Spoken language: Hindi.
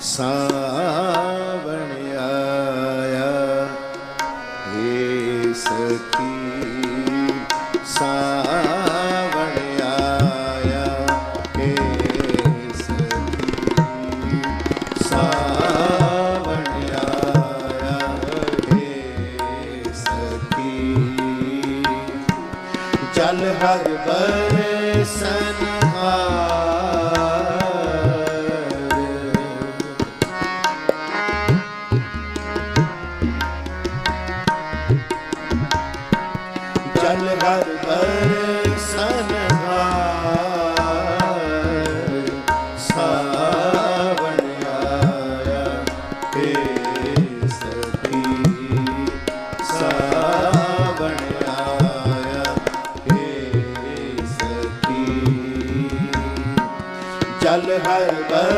सावन आया हे सखी सावन आया हे सखी सावन आया हे सखी, जल हर बरस ਜਲ ਹਰ ਬਰਸਨ ਹਾਰ ਸਾਵਣ ਆਇਆ ਏ ਸਤੀ ਸਾਵਣ ਆਇਆ ਏ ਸਤੀ ਹਰ ਬਰ